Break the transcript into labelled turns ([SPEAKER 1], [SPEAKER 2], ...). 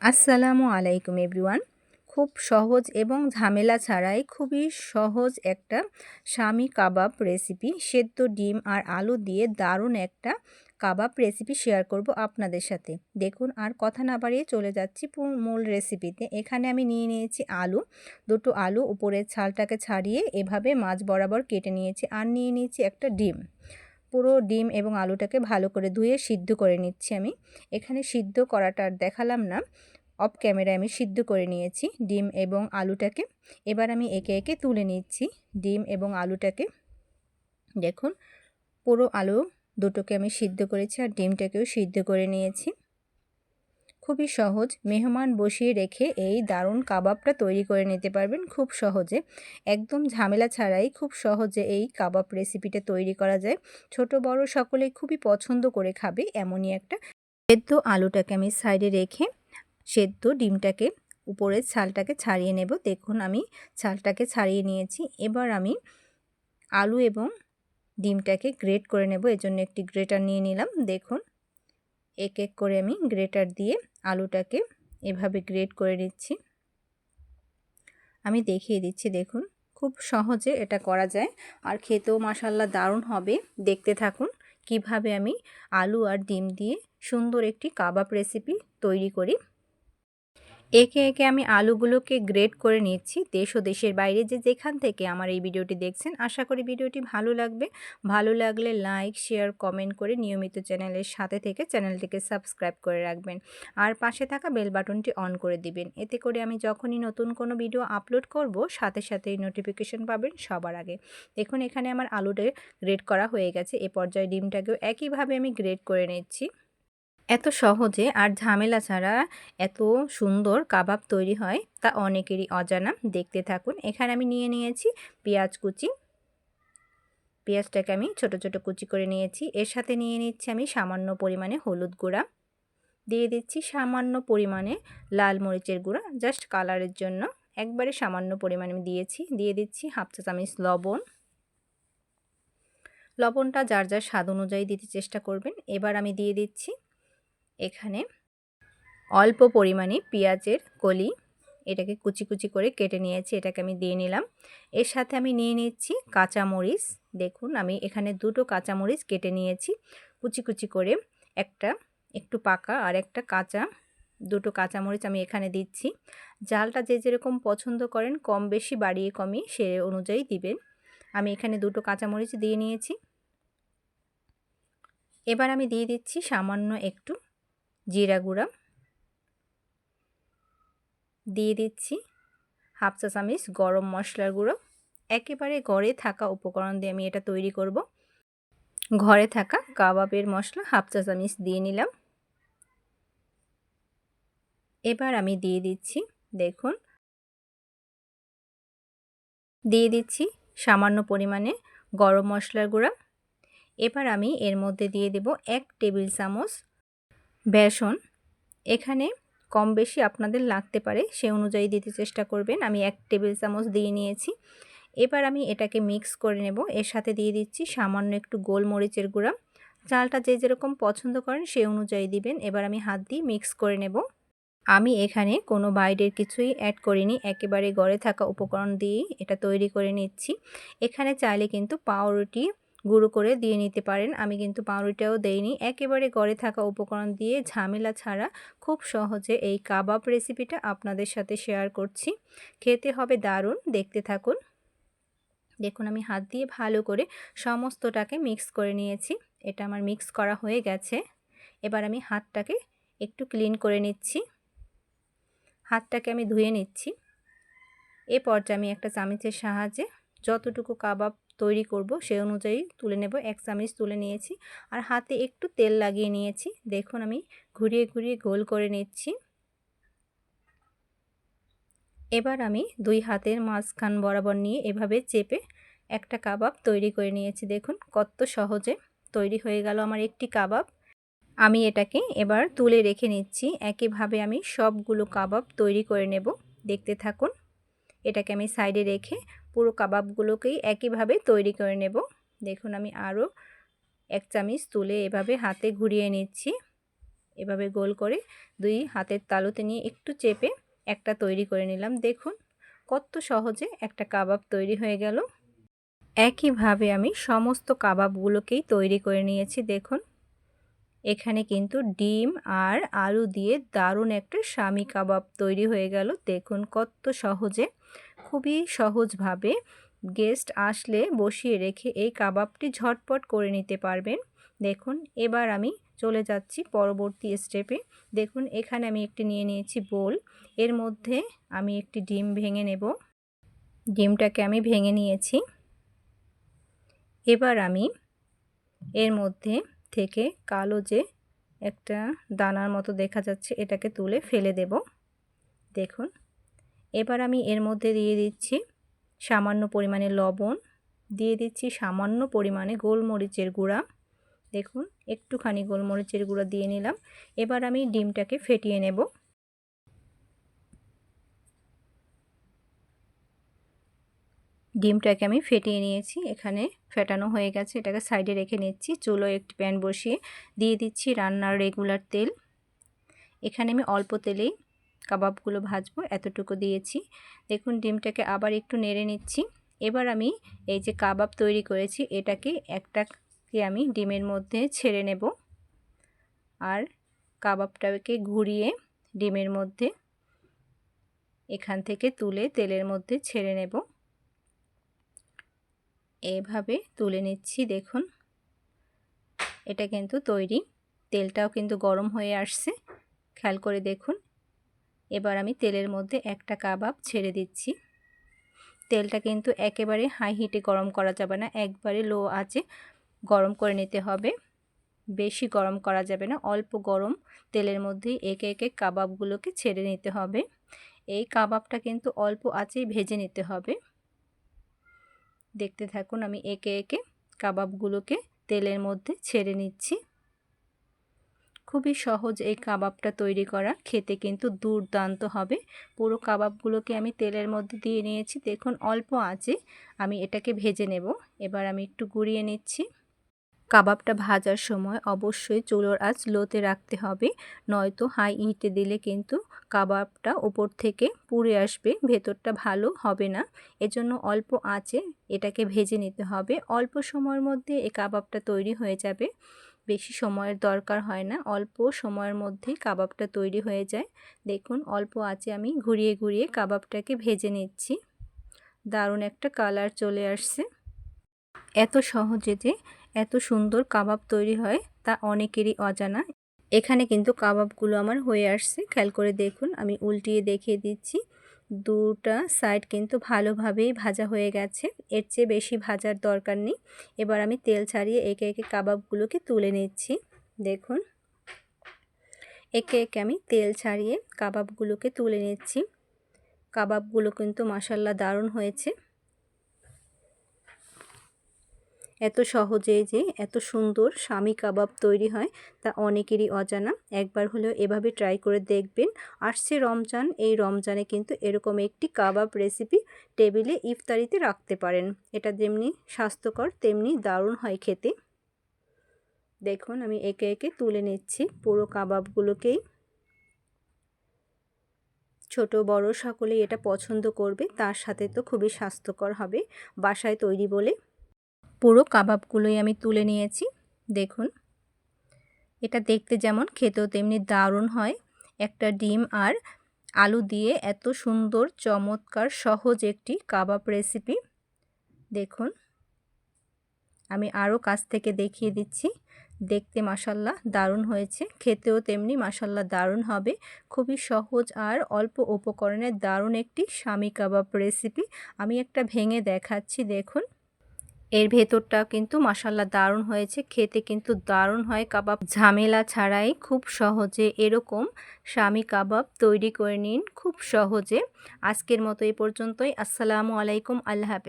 [SPEAKER 1] আসসালামু আলাইকুম এভরিওয়ান। খুব সহজ এবং ঝামেলা ছাড়াই খুবই সহজ একটা স্বামী কাবাব রেসিপি, সেদ্ধ ডিম আর আলু দিয়ে দারুণ একটা কাবাব রেসিপি শেয়ার করব আপনাদের সাথে। দেখুন, আর কথা না বাড়িয়ে চলে যাচ্ছি মূল রেসিপিতে। এখানে আমি নিয়ে নিয়েছি আলু। দুটো আলু উপরের ছালটাকে ছাড়িয়ে এভাবে মাছ বরাবর কেটে নিয়েছি আর নিয়ে নিয়েছি একটা ডিম। পুরো ডিম এবং আলুটাকে ভালো করে ধুয়ে সিদ্ধ করে নিচ্ছি আমি। এখানে সিদ্ধ করাটা আর দেখালাম না। অফ ক্যামেরায় আমি সিদ্ধ করে নিয়েছি ডিম এবং আলুটাকে। এবার আমি একে একে তুলে নিচ্ছি ডিম এবং আলুটাকে। দেখুন, পুরো আলু দুটোকে আমি সিদ্ধ করেছি আর ডিমটাকেও সিদ্ধ করে নিয়েছি। খুবই সহজ। মেহমান বসিয়ে রেখে এই দারুণ কাবাবটা তৈরি করে নিতে পারবেন খুব সহজে। একদম ঝামেলা ছাড়াই খুব সহজে এই কাবাব রেসিপিটা তৈরি করা যায়। ছোট, বড় সকলেই খুবই পছন্দ করে খাবে এমনই একটা। সেদ্ধ আলুটাকে আমি সাইডে রেখে সেদ্ধ ডিমটাকে, উপরের ছালটাকে ছাড়িয়ে নেব। দেখুন আমি ছালটাকে ছাড়িয়ে নিয়েছি। এবার আমি আলু এবং ডিমটাকে গ্রেট করে নেব। এজন্য একটি গ্রেটার নিয়ে নিলাম। দেখুন এক এক করে আমি গ্রেটার দিয়ে আলুটাকে এভাবে গ্রেট করে নিচ্ছি। আমি দেখিয়ে দিচ্ছি, দেখুন, খুব সহজে এটা করা যায়। আর খেতেও মাসাল্লা দারুণ হবে। দেখতে থাকুন কীভাবে আমি আলু আর ডিম দিয়ে সুন্দর একটি কাবাব রেসিপি তৈরি করি। একে একে আমি আলুগুলোকে গ্রেড করে নিচ্ছি। দেশ ও দেশের বাইরে যে যেখান থেকে আমার এই ভিডিওটি দেখছেন, আশা করি ভিডিওটি ভালো লাগবে। ভালো লাগলে লাইক শেয়ার কমেন্ট করে নিয়মিত চ্যানেলের সাথে থেকে চ্যানেলটিকে সাবস্ক্রাইব করে রাখবেন। আর পাশে থাকা বেল বাটনটি অন করে দিবেন। এতে করে আমি যখনই নতুন কোনো ভিডিও আপলোড করব, সাথে সাথেই নোটিফিকেশন পাবেন সবার আগে। দেখুন, এখানে আমার আলুটা গ্রেড করা হয়ে গেছে। এ পর্যায়ে ডিমটাকেও একইভাবে আমি গ্রেড করে নিচ্ছি। এত সহজে আর ঝামেলা ছাড়া এত সুন্দর কাবাব তৈরি হয় তা অনেকেরই অজানা। দেখতে থাকুন। এখানে আমি নিয়ে নিয়েছি পেঁয়াজ কুচি। পেঁয়াজটাকে আমি ছোট ছোট কুচি করে নিয়েছি। এর সাথে নিয়ে নিচ্ছি আমি সামান্য পরিমাণে হলুদ গুঁড়া। দিয়ে দিচ্ছি সামান্য পরিমাণে লাল মরিচের গুঁড়া, জাস্ট কালারের জন্য। একবারে সামান্য পরিমাণে আমি দিয়েছি। দিয়ে দিচ্ছি হাফ চা চামচ লবণ। লবণটা যার যার স্বাদ অনুযায়ী দিতে চেষ্টা করবেন। এবার আমি দিয়ে দিচ্ছি এখানে অল্প পরিমাণে পেঁয়াজের কলি, এটাকে কুচি কুচি করে কেটে নিয়েছি, এটাকে আমি দিয়ে নিলাম। এর সাথে আমি নিয়ে নিচ্ছি কাঁচামরিচ। দেখুন, আমি এখানে দুটো কাঁচামরিচ কেটে নিয়েছি। কুচি কুচি করে একটা, একটু পাকা আর একটা কাঁচা, দুটো কাঁচামরিচ আমি এখানে দিচ্ছি। জালটা যে যেরকম পছন্দ করেন, কম বেশি বাড়িয়ে কমিয়ে সে অনুযায়ী দিবেন। আমি এখানে দুটো কাঁচামরিচ দিয়ে নিয়েছি। এবার আমি দিয়ে দিচ্ছি সামান্য একটু জিরা গুঁড়া দিয়ে দিচ্ছি হাফ চা চামিচ গরম মশলার গুঁড়ো। একেবারে ঘরে থাকা উপকরণ দিয়ে আমি এটা তৈরি করব। ঘরে থাকা কাবাবের মশলা হাফ চা চামিচ দিয়ে নিলাম। এবার আমি দিয়ে দিচ্ছি, দেখুন। দিয়ে দিচ্ছি সামান্য পরিমাণে গরম মশলার গুঁড়া। এবার আমি এর মধ্যে দিয়ে দেব এক টেবিল চামচ বেসন। এখানে কম বেশি আপনাদের লাগতে পারে, সে অনুযায়ী দিতে চেষ্টা করবেন। আমি এক টেবিল চামচ দিয়ে নিয়েছি। এবার আমি এটাকে মিক্স করে নেব। এর সাথে দিয়ে দিচ্ছি সামান্য একটু গোলমরিচের গুঁড়া। চালটা যে যেরকম পছন্দ করেন সে অনুযায়ী দিবেন। এবার আমি হাত দিয়ে মিক্স করে নেব। আমি এখানে কোনো বাইরের কিছুই অ্যাড করিনি। একেবারে গড়ে থাকা উপকরণ দিয়েই এটা তৈরি করে নিচ্ছি। এখানে চাইলে কিন্তু পাউরুটি গুঁড়ো করে দিয়ে নিতে পারেন। আমি কিন্তু পাউরুটিটাও দেইনি। একেবারে গড়ে থাকা উপকরণ দিয়ে ঝামেলা ছাড়া খুব সহজে এই কাবাব রেসিপিটা আপনাদের সাথে শেয়ার করছি। খেতে হবে দারুণ। দেখতে থাকুন। দেখুন, আমি হাত দিয়ে ভালো করে সমস্তটাকে মিক্স করে নিয়েছি। এটা আমার মিক্স করা হয়ে গেছে। এবার আমি হাতটাকে একটু ক্লিন করে নিচ্ছি। হাতটাকে আমি ধুয়ে নিচ্ছি। এ পর্যায়ে আমি একটা চামিচের সাহায্যে যতটুকু কাবাব তৈরি করব, সে অনুযায়ী তুলে নেব। এক চামচ তুলে নিয়েছি। আর হাতে একটু তেল লাগিয়ে নিয়েছি। দেখুন আমি ঘুরিয়ে ঘুরিয়ে গোল করে নিচ্ছি। এবার আমি দুই হাতের মাঝখান বরাবর নিয়ে এভাবে চেপে একটা কাবাব তৈরি করে নিয়েছি। দেখুন কত সহজে তৈরি হয়ে গেল আমার একটি কাবাব। আমি এটাকে এবার তুলে রেখে নিচ্ছি। একইভাবে আমি সবগুলো কাবাব তৈরি করে নেব। দেখতে থাকুন। এটাকে আমি সাইডে রেখে পুরো কাবাবগুলোকেই একইভাবে তৈরি করে নেব। দেখুন, আমি আরও এক চামিচ তুলে এভাবে হাতে ঘুরিয়ে নিচ্ছি। এভাবে গোল করে দুই হাতের তালুতে নিয়ে একটু চেপে একটা তৈরি করে নিলাম। দেখুন, কত সহজে একটা কাবাব তৈরি হয়ে গেল। একইভাবে আমি সমস্ত কাবাবগুলোকেই তৈরি করে নিয়েছি। দেখুন, এখানে কিন্তু ডিম আর আলু দিয়ে দারুণ একটা স্বামী কাবাব তৈরি হয়ে গেল। দেখুন, কত সহজে খুবই সহজভাবে গেস্ট আসলে বসিয়ে রেখে এই কাবাবটি ঝটপট করে নিতে পারবেন। দেখুন, এবার আমি চলে যাচ্ছি পরবর্তী স্টেপে দেখুন, এখানে আমি একটি নিয়ে নিয়েছি বোল। এর মধ্যে আমি একটি ডিম ভেঙে নেব। ডিমটাকে আমি ভেঙে নিয়েছি। এবার আমি এর মধ্যে থেকে কালো যে একটা দানার মতো দেখা যাচ্ছে, এটাকে তুলে ফেলে দেব। দেখুন এবার আমি এর মধ্যে দিয়ে দিচ্ছি সামান্য পরিমাণে লবণ, দিয়ে দিচ্ছি সামান্য পরিমাণে গোলমরিচের গুঁড়া। দেখুন, একটুখানি গোলমরিচের গুঁড়া দিয়ে নিলাম। এবার আমি ডিমটাকে ফেটিয়ে নেব। ডিমটাকে আমি ফেটিয়ে নিয়েছি। এখানে ফেটানো হয়ে গেছে। এটাকে সাইডে রেখে নিচ্ছি। চুলো একটি প্যান বসিয়ে দিয়ে দিচ্ছি রান্নার রেগুলার তেল। এখানে আমি অল্প তেলেই কাবাবগুলো ভাজবো, এতটুকু দিয়েছি। দেখুন, ডিমটাকে আবার একটু নেড়ে নিচ্ছি। এবার আমি এই যে কাবাব তৈরি করেছি, এটাকে একটাকে আমি ডিমের মধ্যে ছেড়ে নেব। আর কাবাবটাকে ঘুরিয়ে ডিমের মধ্যে এখান থেকে তুলে তেলের মধ্যে ছেড়ে নেব। এভাবে তুলে নিচ্ছি, দেখুন। এটা কিন্তু তৈরি। তেলটাও কিন্তু গরম হয়ে আসছে। খেয়াল করে দেখুন এবার আমি তেলের মধ্যে একটা কাবাব ছেড়ে দিচ্ছি। তেলটা কিন্তু একেবারে হাই হিটে গরম করা যাবে না, একবারে লো আছে গরম করে নিতে হবে। বেশি গরম করা যাবে না, অল্প গরম তেলের মধ্যেই একে একে কাবাবগুলোকে ছেড়ে নিতে হবে। এই কাবাবটা কিন্তু অল্প আঁচেই ভেজে নিতে হবে। দেখতে থাকুন, আমি একে একে কাবাবগুলোকে তেলের মধ্যে ছেড়ে নিচ্ছি। খুবই সহজ এই কাবাবটা তৈরি করা। খেতে কিন্তু দুর্দান্ত হবে। পুরো কাবাবগুলোকে আমি তেলের মধ্যে দিয়ে নিয়েছি। দেখুন, অল্প আছে আমি এটাকে ভেজে নেব। এবার আমি একটু গুঁড়িয়ে নিচ্ছি। কাবাবটা ভাজার সময় অবশ্যই চুলোর আঁচ লোতে রাখতে হবে। নয়তো হাই হিটে দিলে কিন্তু কাবাবটা ওপর থেকে পুড়ে আসবে, ভেতরটা ভালো হবে না। এজন্য অল্প আঁচে এটাকে ভেজে নিতে হবে। অল্প সময়ের মধ্যে এই কাবাবটা তৈরি হয়ে যাবে। বেশি সময়ের দরকার হয় না। অল্প সময়ের মধ্যেই কাবাবটা তৈরি হয়ে যায়। দেখুন, অল্প আঁচে আমি ঘুরিয়ে ঘুরিয়ে কাবাবটাকে ভেজে নিচ্ছি। দারুণ একটা কালার চলে আসছে। এত সহজে যে এত সুন্দর কাবাব তৈরি হয়, তা অনেকেরই অজানা। এখানে কিন্তু কাবাবগুলো আমার হয়ে আসছে। খেয়াল করে দেখুন, আমি উল্টিয়ে দেখিয়ে দিচ্ছি। দুটা সাইড কিন্তু ভালোভাবেই ভাজা হয়ে গেছে। এর চেয়ে বেশি ভাজার দরকার নেই। এবার আমি তেল ছাড়িয়ে একে একে কাবাবগুলোকে তুলে নিচ্ছি। দেখুন। একে একে আমি তেল ছাড়িয়ে কাবাবগুলোকে তুলে নিচ্ছি। কাবাবগুলো কিন্তু মাসাল্লা দারুণ হয়েছে। এত সহজে যে এত সুন্দর স্বামী কাবাব তৈরি হয় তা অনেকেরই অজানা। একবার হলেও এভাবে ট্রাই করে দেখবেন। আসছে রমজান, এই রমজানে কিন্তু এরকম একটি কাবাব রেসিপি টেবিলে ইফতারিতে রাখতে পারেন। এটা যেমনি স্বাস্থ্যকর, তেমনি দারুণ হয় খেতে। দেখুন, আমি একে একে তুলে নিচ্ছি পুরো কাবাবগুলোকেই। ছোট, বড় সকলেই এটা পছন্দ করবে, তার সাথে তো খুবই স্বাস্থ্যকর হবে বাসায় তৈরি বলে। পুরো কাবাবগুলোই আমি তুলে নিয়েছি। দেখুন। এটা দেখতে যেমন খেতেও তেমনি দারুণ হয়। একটা ডিম আর আলু দিয়ে এত সুন্দর, চমৎকার, সহজ একটি কাবাব রেসিপি। দেখুন। আমি আরও কাছ থেকে দেখিয়ে দিচ্ছি। দেখতে মাসাল্লাহ দারুণ হয়েছে। খেতেও তেমনি মাসাল্লাহ দারুণ হবে। খুবই সহজ আর অল্প উপকরণের দারুণ একটি স্বামী কাবাব রেসিপি। আমি একটা ভেঙে দেখাচ্ছি, দেখুন। এর ভেতরটা কিন্তু মাসাল্লা দারুণ হয়েছে। খেতে কিন্তু দারুণ হয় কাবাব। ঝামেলা ছাড়াই খুব সহজে এরকম স্বামী কাবাব তৈরি করে নিন। খুব সহজে। আজকের মতো এই পর্যন্তই। আসসালামু আলাইকুম। আল্লাহ হাফেজ।